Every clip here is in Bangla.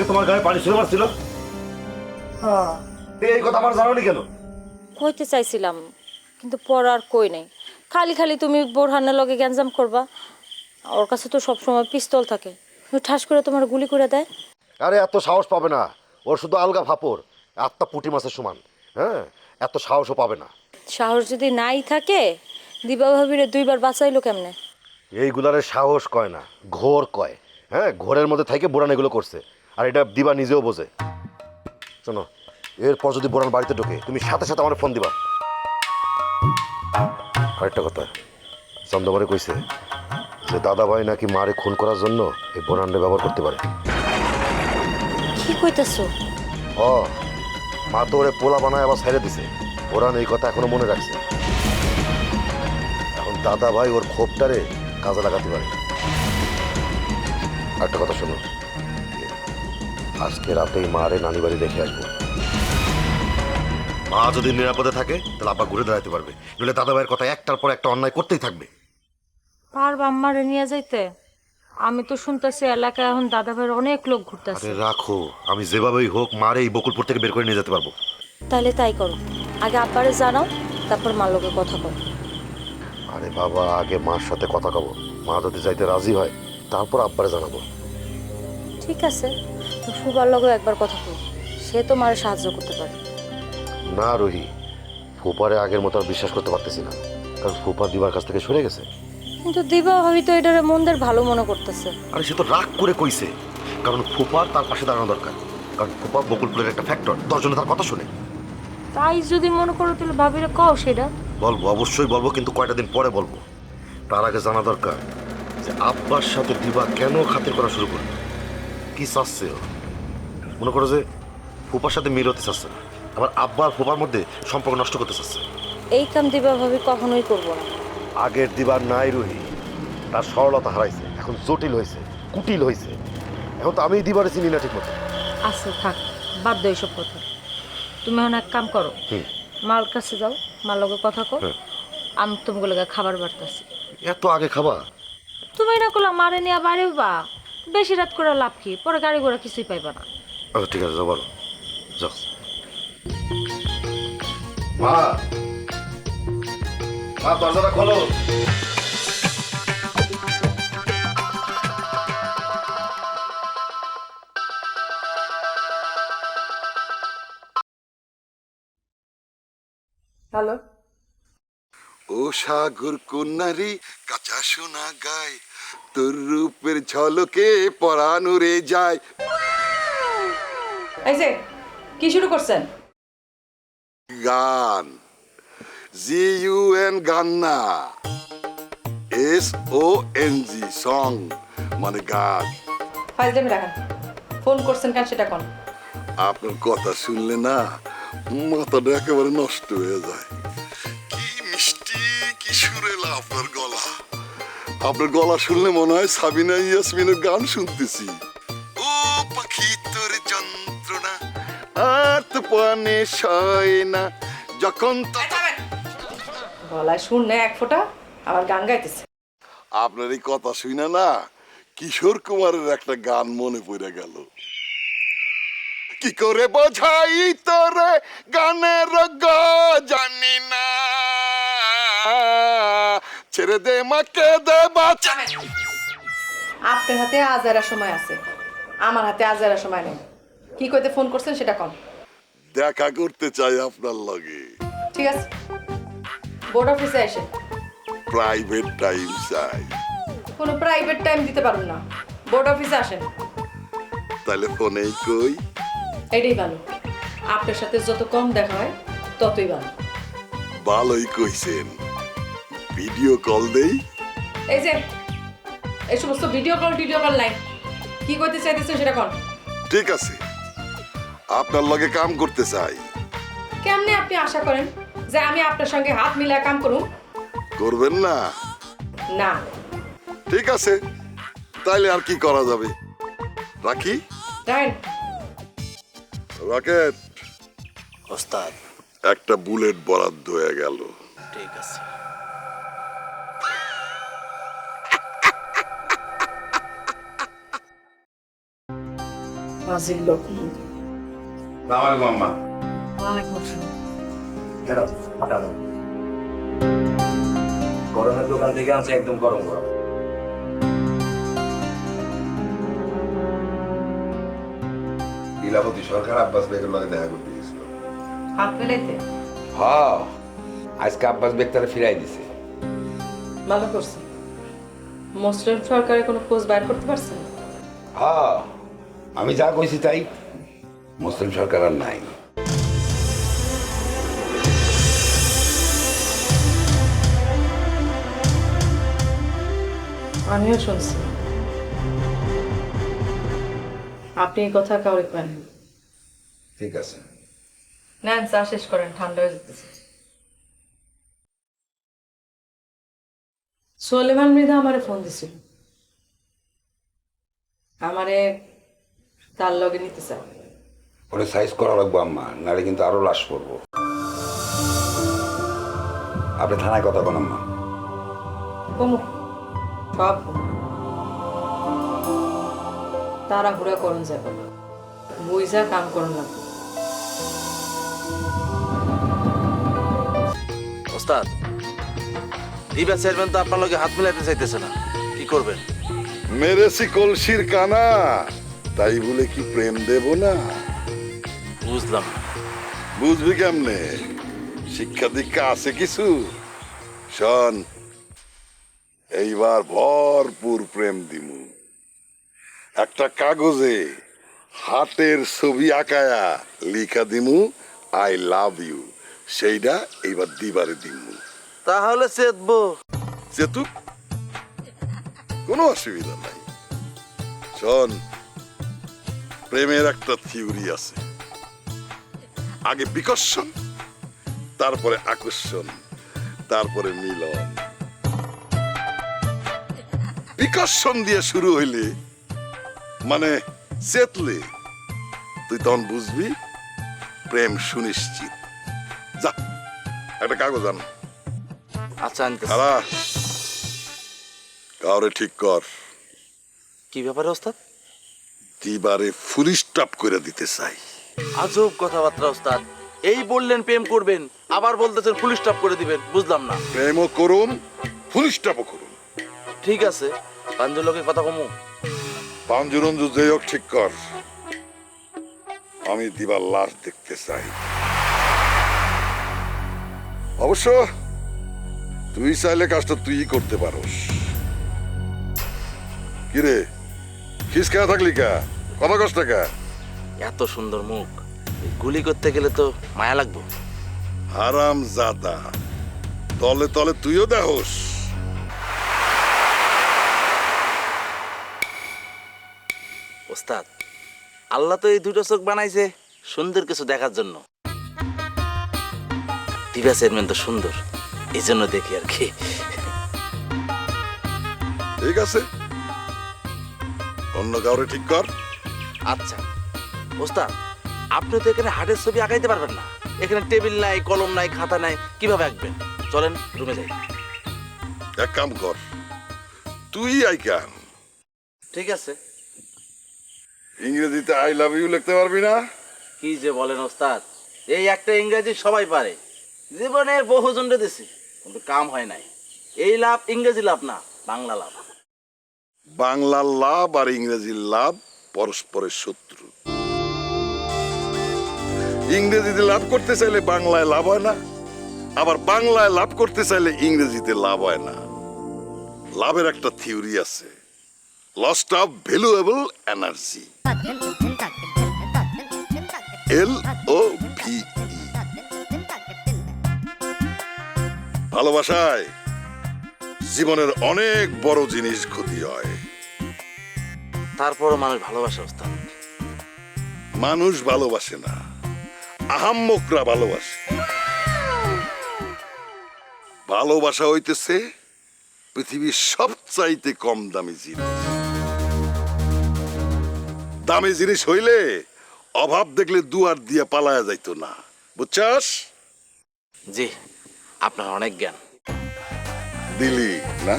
নাকি তোমার গায়ে পানি ছুঁড়ে মারছিল হ্যাঁ। এই কথা আমার জানানি কেন? কইতে চাইছিলাম কিন্তু পর আর কই নাই। খালি খালি তুমি বোরহানের লগে গ্যাঞ্জাম করবা ওর কাছে তো সবসময় পিস্তল থাকে। ঠাস করে তোমার গুলি করে দেয়। আরে এত সাহস পাবে না। ওর শুধু আলগা ফাপড় আত্মা পুঁটি মাছের সমান হ্যাঁ? এত সাহসও পাবে না। সাহস যদি নাই থাকে দিবা ভাবিরে দুইবার বাঁচাইলো কেমনে? এইগুলারে সাহস কয় না ঘোর কয় হ্যাঁ? ঘোরের মধ্যে থেকে বোরান এগুলো করছে। আর এটা দিবা নিজেও বোঝে। শোনো এরপর যদি বোরান বাড়িতে ঢোকে তুমি সাথে সাথে আমার ফোন দিবা। আরেকটা কথা চন্দ্রবারে কইছে যে দাদা ভাই নাকি মারে খুন করার জন্য এই বোরানটা ব্যবহার করতে পারে। কি কইতাছো? ও মা তো ওরে পোলা বানায় আবার ছেড়ে দিছে। বোরান এই কথা এখনও মনে রাখছে। এখন দাদা ভাই ওর ক্ষোভটারে কাজে লাগাতে পারে। একটা কথা শোনো আজকে রাতেই মারে নানি বাড়ি দেখে আসব। মা যদি নিরাপদে থাকে তাহলে আব্বা ঘুরে দাঁড়াতে পারবে। নইলে দাদা ভাইয়ের কথা একটার পর একটা অন্যায় করতেই থাকবে। পারবা আম্মারে নিয়ে যাইতে? আমি তো শুনতেছি এলাকায় এখন দাদা ভাইয়ের অনেক লোক ঘুরতেছে। আরে রাখো আমি যেভাবেই হোক মারে এই বকুলপুর থেকে বের করে নিয়ে যেতে পারব। তাহলে তাই করো। আগে আব্বারে জানাও তারপর মার লোকে কথা কর আরে বাবা আগে মার সাথে কথা কব। মা যদি যাইতে রাজি হয় তারপর আব্বারে জানাব। ঠিক আছে। তো লগেও একবার কথা কর সে তোমার সাহায্য করতে পারে। না রোহি ফুপারে আগের মতো আর বিশ্বাস করতে পারতেছি না। কারণ ফুপা দিবার কাছ থেকে সরে গেছে। কিন্তু দিবা ভাবি তো এটারে মন্দের ভালো মনে করতেছে। আরে সে তো রাগ করে কইছে। কারণ ফুপার তার পাশে দাঁড়ানো দরকার। কারণ ফুপা বকুলপুরের একটা ফ্যাক্টর দশজনে তার কথা শুনে। তাই যদি মনে করো তাহলে ভাবিরে কও সেটা। বলব অবশ্যই বলব কিন্তু কয়টা দিন পরে বলব। তার আগে জানা দরকার যে আব্বার সাথে দিবা কেন খাতির করা শুরু করল? কি চাচ্ছে ও? মনে করো যে ফুপার সাথে মিল হতে চাচ্ছে না। আবার আব্বা আর ফুপার মধ্যে সম্পর্ক নষ্ট করতে চাচ্ছে। এই কাম দিবা ভাবি কখনোই করব না। আগের দিবার নাই রুহি। তার সরলতা হারাইছে এখন জটিল হয়েছে কুটিল হয়েছে। এখন তো আমি দিবারে চিনি না ঠিক মতো আচ্ছা থাক বাদ দাও এইসব কথা। তুমি এখন এক কাম করো হুম। মার কাছে যাও মার লগে কথা কর হ্যাঁ। আমি তোমাকে লগে খাবার বাড়তেছি। এত আগে খাবা? তুমি না করলে মারে নিয়ে বাড়ি বা বেশি রাত করে লাভ কি? পরে গাড়ি ঘোড়া কিছুই পাইবা না। আচ্ছা ঠিক আছে যাও বলো। যাও। মা। মা দরজাটা খোলো। হ্যালো। ও সাগর কন্যারি কাঁচা সোনা গায় তোর রূপের ঝলকে পরানুরে যায়। এই যে কি শুরু করছেন? গান। জি ইউ এন গান না S O N G song মানে গান। রাখেন ফোন করছেন কেন সেটা কোন? আপনার কথা শুনলে না মাথাটা একেবারে নষ্ট হয়ে যায়। কি মিষ্টি কি সুরেলা আপনার গলা। আপনার গলা শুনলে মনে হয় সাবিনা ইয়াসমিনের গান শুনতেছি। পানে সয় না যখন গলায় শুন না এক ফোঁটা আবার গান গাইতেছে। আপনার এই কথা শুনে না কিশোর কুমারের একটা গান মনে পড়ে গেল। কি করে বোঝাই তোরে গানের গ জানি না। ছেড়ে দে মাকে দে বাঁচা। আপনার হাতে আজারা সময় আছে আমার হাতে আজারা সময় নেই। কি কইতে ফোন করছেন সেটা কোন। দেখা করতে চাই আপনার লগে। ঠিক আছে। বোর্ড অফিসে এসে প্রাইভেট টাইম চাই। কোনো প্রাইভেট টাইম দিতে পারুন না। বোর্ড অফিসে আসেন। তাহলে ফোনেই কই? এটাই ভালো। আপনার সাথে যত কম দেখা হয় ততই ভালো। ভালোই কইছেন। ভিডিও কল দেই? এই যে এই সমস্ত ভিডিও কল টিডিও কল নাই। কি করতে চাইতেছেন সেটা কোন। ঠিক আছে। আপনার লগে কাম করতে চাই। কেমনে আপনি আশা করেন যে আমি আপনার সঙ্গে হাত মিলায় কাম করুন করবেন না। না। ঠিক আছে তাইলে আর কি করা যাবে? রাখি? রাইন রকেট। ওস্তাদ। একটা বুলেট বরাদ্দ হয়ে গেল। ঠিক আছে। ফাজিল লোক আমার মাম্মা ওয়ালাইকুম আসসালাম। গরমের দোকান থেকে আনছে একদম গরম গরম। লীলাবতী সরকার আব্বাস বেগের লগে দেখা করতে গেছিল। হাত মেলাইতে হ আজকে আব্বাস বেগ তারা ফিরাই দিছে। ভালো করছে। মুসলিম সরকারের কোনো খোঁজ বাইর করতে পারছেন হ আমি যা কইছি তাই। মুসলিম সরকার আর নাই। আমিও শুনছি। আপনি এই কথা কাউরে কেন ঠিক আছে। নেন চা শেষ করেন ঠান্ডা হয়ে যেতেছে সোলেমান মৃধা আমারে ফোন দিছিল আমারে তার লগে নিতে চায়। ওরে সাইজ করা লাগবো আম্মা নাহলে কিন্তু আরও লাশ পড়ব। আপনি থানায় কথা বল আম্মা। কমু সব তারা হুড়া করুন যাবে বুঝা কাম করুন লাগবে ওস্তাদ দিবা চেয়ারম্যান তো আপনার লগে হাত মিলাইতে চাইতেছে না। কি করবেন? মেরেছি কলসির কানা তাই বলে কি প্রেম দেব না? বুঝলাম। বুঝবি কেমনে? শিক্ষা দীক্ষা আছে কিছু? শোন এইবার ভরপুর প্রেম দিমু। একটা কাগজে হাতের ছবি আঁকায়া লিখা দিমু আই লাভ ইউ সেইটা এইবার দিবারে দিমু। তাহলে চেতবো যেতু কোনো অসুবিধা নাই। শোন প্রেমের একটা থিওরি আছে। আগে বিকর্ষণ তারপরে আকর্ষণ তারপরে মিলন। বিকর্ষণ দিয়ে শুরু হইলে মানে চেতলে তুই তখন বুঝবি প্রেম সুনিশ্চিত। যা একটা কাগজ আন। আচ্ছা। খালা কাউরে ঠিক কর। কি ব্যাপারে ওস্তাদ? দিবারে ফুল স্টপ করে দিতে চাই। আজব কথাবার্তা ওস্তাদ। এই বললেন প্রেম করবেন আবার বলতেছেন ফুল স্টপ করে দিবেন বুঝলাম না। প্রেমও করুন ফুল স্টপও করুন। ঠিক আছে পাঞ্জুর লোকে কথা কমু। পাঞ্জুরঞ্জু যেই হোক ঠিক কর। আমি দিবার লাশ দেখতে চাই। অবশ্য তুই চাইলে কাজটা তুই করতে পারোস। কিরে খিসকা থাকলি কা? কথা কষ্ট কা? এত সুন্দর মুখ। গুলি করতে গেলে তো মায়া লাগবো। হারাম জাদা তলে তলে তুইও দেহস। ওস্তাদ আল্লাহ তো এই দুটো চোখ বানাইছে সুন্দর কিছু দেখার জন্য। দিবা চেয়ারম্যান তো সুন্দর এই জন্য দেখি আর কি। ঠিক আছে। অন্য কাউরে ঠিক কর। আচ্ছা। ওস্তাদ আপনি তো এখানে হাটের ছবি আঁকাইতে পারবেন না। এখানে টেবিল নাই কলম নাই খাতা নাই কীভাবে আঁকবেন? চলেন রুমে যাই। এক কাম কর তুই আইকান ঠিক আছে। ইংরেজিতে আই লাভ ইউ লিখতে পারবি না? কি যে বলেন ওস্তাদ এই একটা ইংরেজি সবাই পারে। জীবনে বহুজনরে দিছি কিন্তু কাম হয় নাই। এই লাভ ইংরেজি লাভ না বাংলা লাভ। বাংলার লাভ আর ইংরেজির লাভ পরস্পরের শত্রু। ইংরেজিতে লাভ করতে চাইলে বাংলায় লাভ হয় না আবার বাংলায় লাভ করতে চাইলে ইংরেজিতে লাভ হয় না। লাভের একটা থিওরি আছে lost of valuable energy L O V ভালোবাসায় জীবনের অনেক বড় জিনিস ক্ষতি হয়। তারপরও মানুষ ভালোবাসে মানুষ ভালোবাসে না। আহাম্মকরা ভালোবাসে। ভালোবাসা হইতেছে পৃথিবীর সবচাইতে কম দামি জিনিস। দামি জিনিস হইলে অভাব দেখলে দুয়ার দিয়ে পালায়া যাইতো না। বুঝছাস? জি আপনার অনেক জ্ঞান। দিলি না?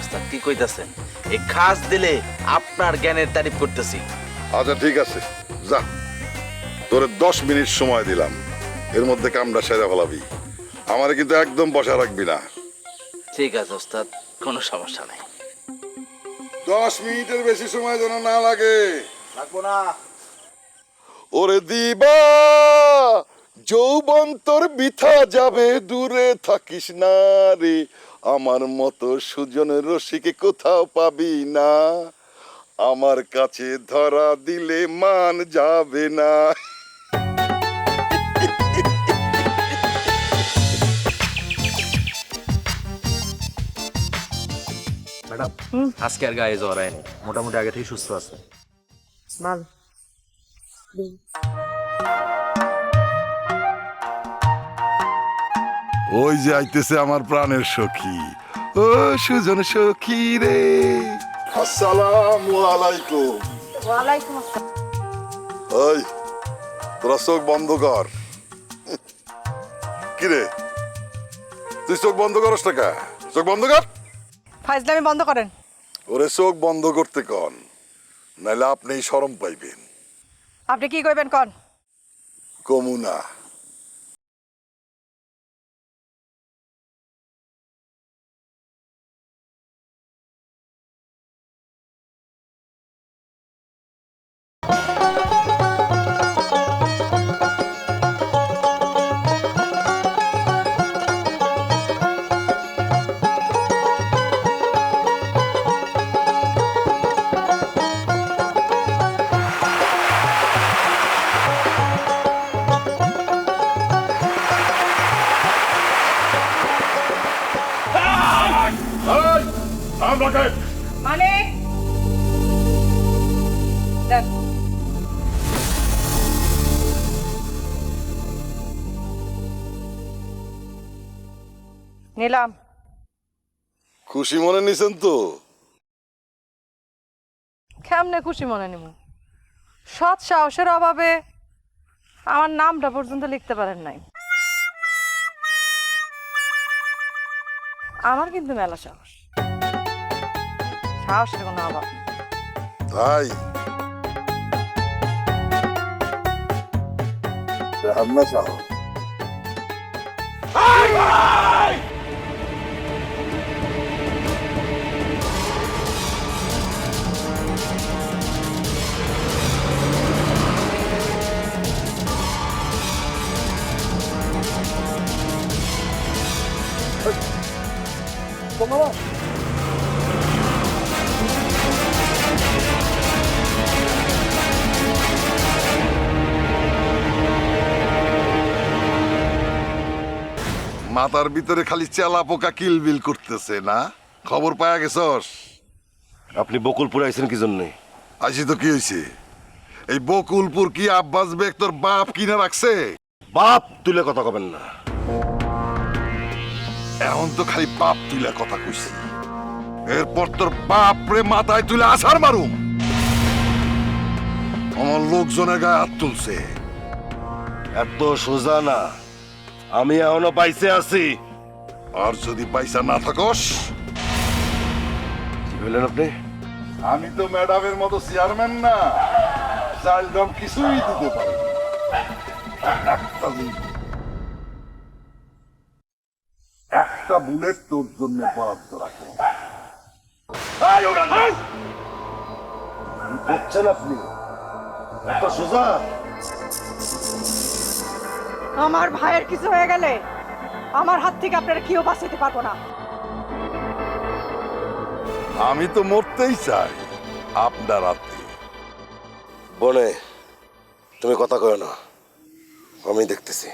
ওস্তাদ কি কইতাছেন? এই খাস দিলে আপনার জ্ঞানের তারিফ করতেছি। আচ্ছা ঠিক আছে। যা। তোরে দশ মিনিট সময় দিলাম। এর মধ্যে কামটা সেরে ফেলাবি। আমার কিন্তু একদম বসা রাখবি না। ঠিক আছে ওস্তাদ কোনো সমস্যা নেই। দশ মিনিটের বেশি সময় যেন না লাগে। রাখব না। ওরে দিবা যৌবন তোর বিথা যাবে দূরে থাকিস না রে। আমার মতো সুজন রসিকে কোথাও পাবি না। আমার কাছে ধরা দিলে মান যাবে না। ম্যাডাম আজকে আর গায়ে জ্বর আয়নি মোটামুটি আগে থেকে সুস্থ আছে। ভালো ওই যে আইতেছে আমার প্রাণের সখী। ও সুজন সখী রে। আসসালামু আলাইকুম। ওয়ালাইকুম আসসালাম। ওই তোরা চোখ বন্ধ কর। কিরে? তুই চোখ বন্ধ করস টাকা চোখ বন্ধ কর। ফাইজলামি বন্ধ করেন। ওরে চোখ বন্ধ করতে কন নাহলে আপনি শরম পাইবেন। আপনি কি করবেন কন? কমুনা মানে? দেন নিলাম। খুশি মনে নিছেন তো? কেমনে খুশি মনে নিব? সৎ সাহসের অভাবে আমার নামটা পর্যন্ত লিখতে পারেন নাই। আমার কিন্তু মেলা সাহস। সাহসের কোনো অভাব নেই তাই রান্না চাও মাথার ভিতরে খালি চেলা পোকা কিলবিল করতেছে না? খবর পায়া গেছস? আপনি বকুলপুরে আইছেন কি জন্যে? আইসি তো কি হয়েছে এই বকুলপুর কি আব্বাস বেগ তোর বাপ কিনে রাখছে? বাপ তুলে কথা কবেন না। এখন তো খালি বাপ তুলে কথা কইছি। এরপর তোর বাপ রে মাথায় তুলে আছাড় মারুম। আমার লোকজনের গায়ে হাত তুলছে। এত সোজা না। আমি এখনও পাইছে আছি। আর যদি পয়সা না থাকস? কি বললেন আপনি? আমি তো ম্যাডামের মতো চেয়ারম্যান না। চাল দাম কিছুই দিতে পারি একটা। একটা বুলেট তোর জন্য বরাদ্দ রাখো করছেন আপনি? এত সোজা? আমার ভাইয়ের কিছু হয়ে গেলে আমার হাত থেকে আপনারা কেউ বাঁচাতে পারব না। আমি তো মরতেই চাই আপনার হাতে। বনে তুমি কথা কয় না। আমি দেখতেছি।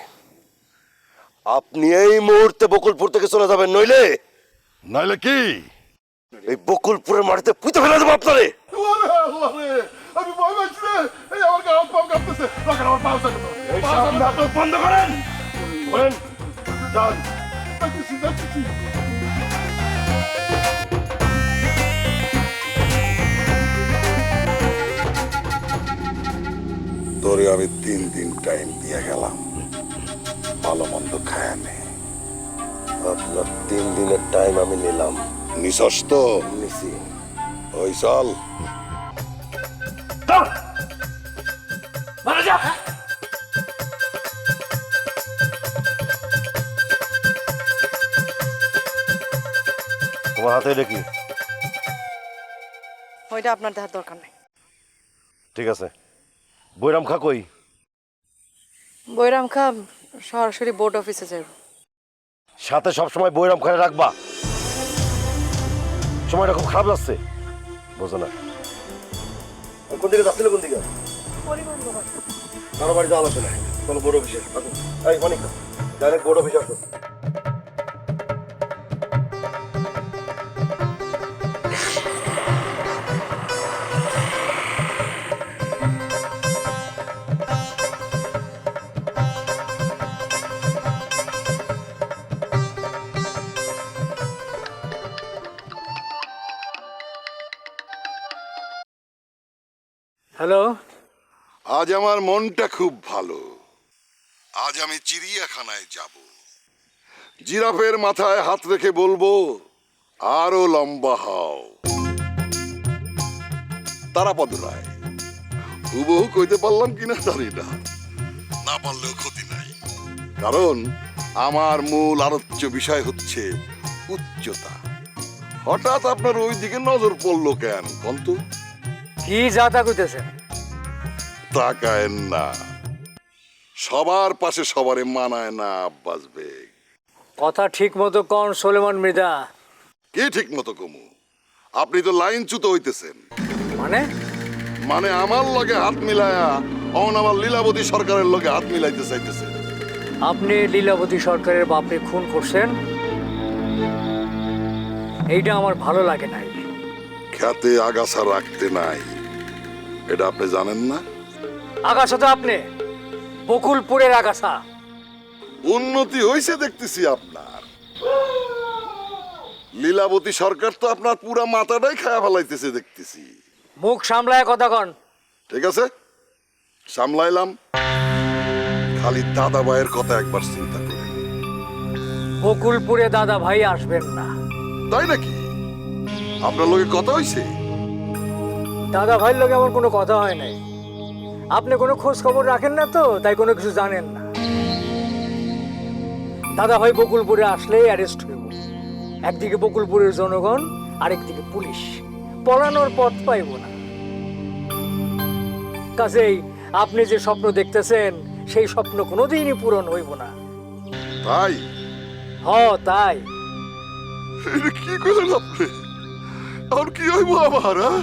আপনি এই মুহূর্তে বকুলপুর থেকে চলে যাবেন নইলে? নাইলে কি? এই বকুলপুরের মাটিতে পুঁতে ফেলে দেবো আপনারে। আমি ভয় পাচ্ছি রে। এই আমার গা হাত পা কাঁপতেছে। আমার পাও চাকে বন্ধ করেন। বলেন। যান তোরে আমি তিন দিন টাইম দিয়ে গেলাম। ভালো মন্দ খায় নে। আপনার তিন দিনের টাইম আমি নিলাম। নিশস তো। নিছি। ওই চল। তোমার হাতে এটা কি? ওইটা আপনার দেখার দরকার নেই। ঠিক আছে। বৈরাম খা কই? বৈরাম খা সরাসরি বোর্ড অফিসে যাব সাথে সব সময় বৈরাম খানে রাখবা। সময়টা খুব খারাপ যাচ্ছে বোঝো না। কোন দিকে যাচ্ছিল কোন দিকে? কারও বাড়ি যাওয়া লাগবে না চলো বোর্ড অফিসে এই অনেক ডাইরেক্ট বোর্ড অফিসে আসো। হ্যালো আজ আমার মনটা খুব ভালো। আজ আমি চিড়িয়াখানায় যাব। জিরাফের মাথায় হাত রেখে বলব আরও লম্বা হও। তারাপদ রায় হুবহু কইতে পারলাম কিনা জানি না। না পারলেও ক্ষতি নাই। কারণ আমার মূল আলোচ্য বিষয় হচ্ছে উচ্চতা। হঠাৎ আপনার ওই দিকে নজর পড়ল কেন কন্তু কি যাতা কইতেছেন? তাকায়েন না। সবার পাশে সবারে মানায় না আব্বাস বেগ। কথা ঠিক মতো কন সোলেমান মৃদা কে ঠিক মতো কমু? আপনি তো লাইন চ্যুত হইতেছেন। মানে? মানে আমার লগে হাত মিলায়া অন আমার লীলাবতী সরকারের লগে হাত মিলাইতে চাইতেছে আপনি লীলাবতী সরকারের বাপরে খুন করছেন? এইটা আমার ভালো লাগে নাই। খ্যাতে আগাছা রাখতে নাই। এটা আপনি জানেন না? আগাছা তো আপনি। বকুলপুরের আগাছা। উন্নতি হইছে দেখতেছি আপনার। লীলাবতী সরকার তো আপনার পুরা মাথাটাই খায়া ফেলাইতেছে দেখতেছি। মুখ সামলায় কথা কন। ঠিক আছে? সামলাইলাম। খালি দাদা ভাইয়ের কথা একবার চিন্তা করে বকুলপুরে দাদা ভাই আসবেন না। তাই নাকি? আপনার লোকে কথা হইছে? দাদা ভাইয়ের লোকে আমার কোনো কথা হয় নাই। আপনি কোনো খোঁজ খবর রাখেন না তো তাই কোনো কিছু জানেন না। দাদা ভাই বকুলপুরে আসলেই অ্যারেস্ট হইব। একদিকে বকুলপুরের জনগণ আরেকদিকে পুলিশ। পলানোর পথ পাইব না। কাজেই আপনি যে স্বপ্ন দেখতেছেন সেই স্বপ্ন কোনোদিনই পূরণ হইব না। তাই? হ তাই। কি করলেন আপনি? আমার কি হইব আমার হ্যাঁ?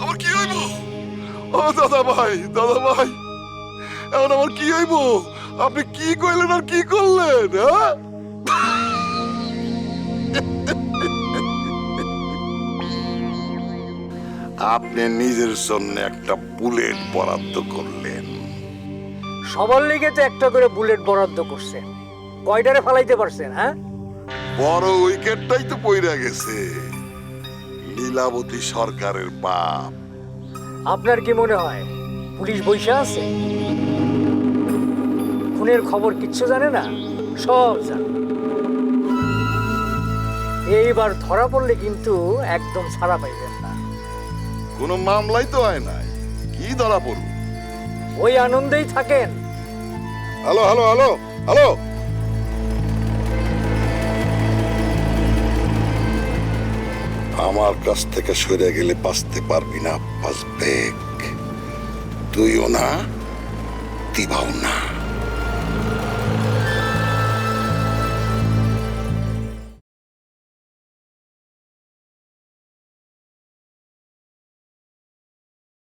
আমার কি হইব? ও দাদা ভাই দাদা ভাই। এখন আমার কি হইব? আপনি কি কইলেন আর কি করলেন হ্যাঁ? আপনি নিজের জন্য একটা বুলেট বরাদ্দ করলেন। সবার লিগে তো একটা করে বুলেট বরাদ্দ করছেন। কয়টারে ফালাইতে পারছেন হ্যাঁ? বড় উইকেটটাই তো পইরা গেছে। লীলাবতী সরকারের বাপ। আপনার কি মনে হয় পুলিশ বৈশা আছে? খুনের খবর কিচ্ছু জানে না? সব জানে। এইবার ধরা পড়লে কিন্তু একদম ছাড়া পাইবেন না। কোনো মামলাই তো হয় নাই। কি ধরা পড়ু ওই আনন্দেই থাকেন। Hello hello hello hello. আমার কাছ থেকে সরে গেলে বাঁচতে পারবি না বাঁচবে। তুইও না দিবাও না